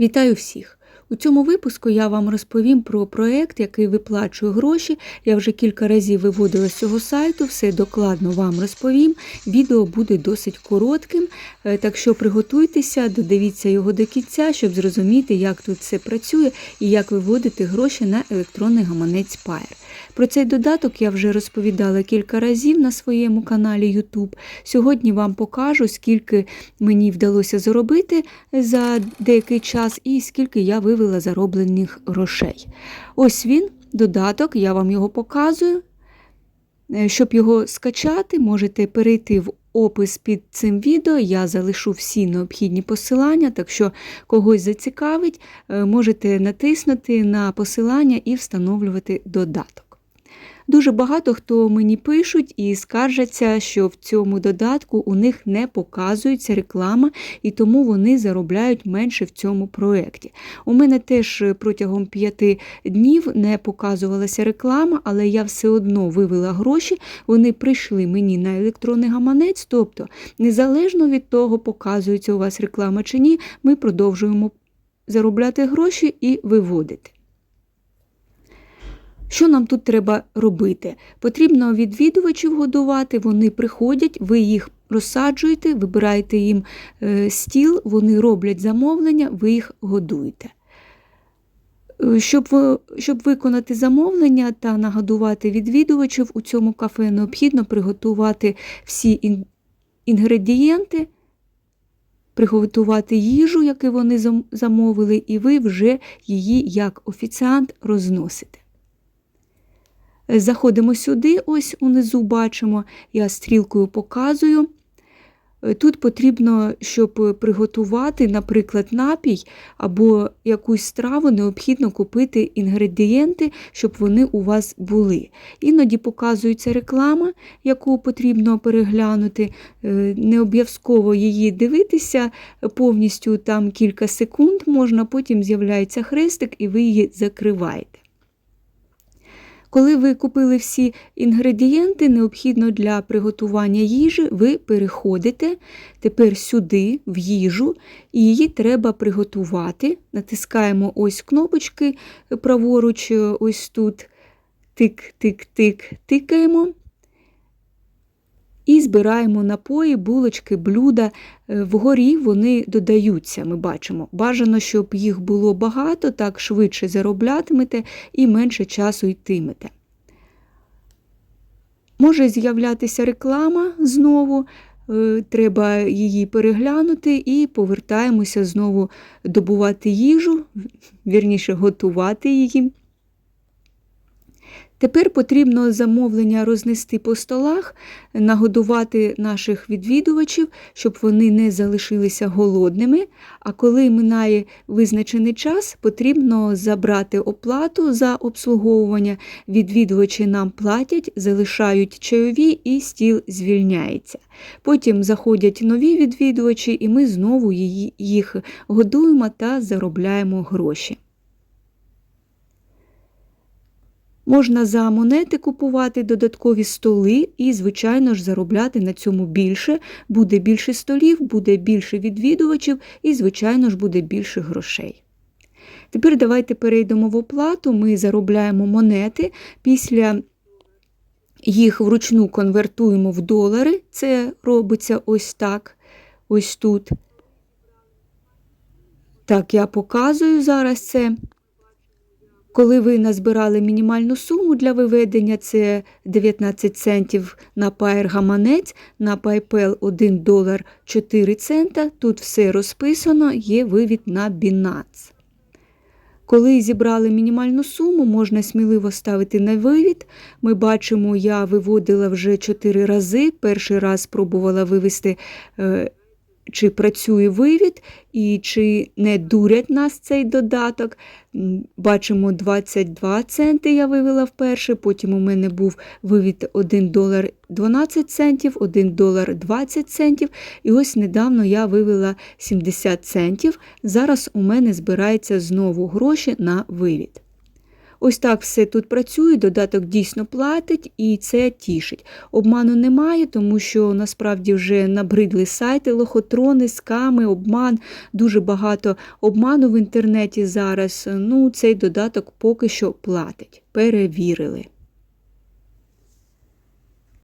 Вітаю всіх! У цьому випуску я вам розповім про проект, який виплачує гроші. Я вже кілька разів виводила з цього сайту, все докладно вам розповім. Відео буде досить коротким, е, так що приготуйтеся, додивіться його до кінця, щоб зрозуміти, як тут все працює і як виводити гроші на електронний гаманець Pair. Про цей додаток я вже розповідала кілька разів на своєму каналі YouTube. Сьогодні вам покажу, скільки мені вдалося заробити за деякий час і скільки я вивела зароблених грошей. Ось він, додаток, я вам його показую. Е, Щоб його скачати, можете перейти в опис під цим відео. Я залишу всі необхідні посилання, так що когось зацікавить, е, можете натиснути на посилання і встановлювати додаток. Дуже багато хто мені пишуть і скаржаться, що в цьому додатку у них не показується реклама, і тому вони заробляють менше в цьому проєкті. У мене теж протягом п'яти днів не показувалася реклама, але я все одно вивела гроші, вони прийшли мені на електронний гаманець, тобто, незалежно від того, показується у вас реклама чи ні, ми продовжуємо заробляти гроші і виводити. Що нам тут треба робити? Потрібно відвідувачів годувати, вони приходять, ви їх розсаджуєте, вибираєте їм е, стіл, вони роблять замовлення, ви їх годуєте. Е, щоб щоб виконати замовлення та нагодувати відвідувачів у цьому кафе, необхідно приготувати всі інгредієнти, приготувати їжу, яку вони замовили, і ви вже її як офіціант розносите. Заходимо сюди, ось унизу бачимо, я стрілкою показую. Е, тут потрібно, щоб приготувати, наприклад, напій або якусь страву, необхідно купити інгредієнти, щоб вони у вас були. Іноді показується реклама, яку потрібно переглянути. Е, не обов'язково її дивитися повністю там кілька секунд можна, потім з'являється хрестик і ви її закриваєте. Коли ви купили всі інгредієнти, необхідно для приготування їжі, ви переходите тепер сюди, в їжу, і її треба приготувати. Натискаємо ось кнопочки праворуч, ось тут тик-тик-тик, тикаємо. І збираємо напої, булочки, блюда. Е, вгорі вони додаються, ми бачимо. Бажано, щоб їх було багато, так швидше зароблятимете і менше часу йтимете. Може з'являтися реклама знову, е, треба її переглянути і повертаємося знову добувати їжу, вірніше готувати її. Тепер потрібно замовлення рознести по столах, нагодувати наших відвідувачів, щоб вони не залишилися голодними. А коли минає визначений час, потрібно забрати оплату за обслуговування. Відвідувачі нам платять, залишають чайові і стіл звільняється. Потім заходять нові відвідувачі, і ми знову їх годуємо та заробляємо гроші. Можна за монети купувати додаткові столи і, звичайно ж, заробляти на цьому більше. Буде більше столів, буде більше відвідувачів і, звичайно ж, буде більше грошей. Тепер давайте перейдемо в оплату. Ми заробляємо монети. Після їх вручну конвертуємо в долари. Це робиться ось так, ось тут. Так, я показую зараз це. Коли ви назбирали мінімальну суму для виведення, це 19 центів на Pair гаманець, на PayPal 1 долар 4 цента. Тут все розписано, є вивід на Binance. Коли зібрали мінімальну суму, можна сміливо ставити на вивід. Ми бачимо, я виводила вже 4 рази. Перший раз спробувала вивести е, чи працює вивід, і чи не дурять нас цей додаток. Бачимо 22 центи я вивела вперше, потім у мене був вивід 1 долар 12 центів, 1 долар 20 центів. І ось недавно я вивела 70 центів. Зараз у мене збирається знову гроші на вивід. Ось так все тут працює, додаток дійсно платить і це тішить. Обману немає, тому що насправді вже набридли сайти, лохотрони, сками, обман, дуже багато обману в інтернеті зараз. Ну, цей додаток поки що платить. Перевірили.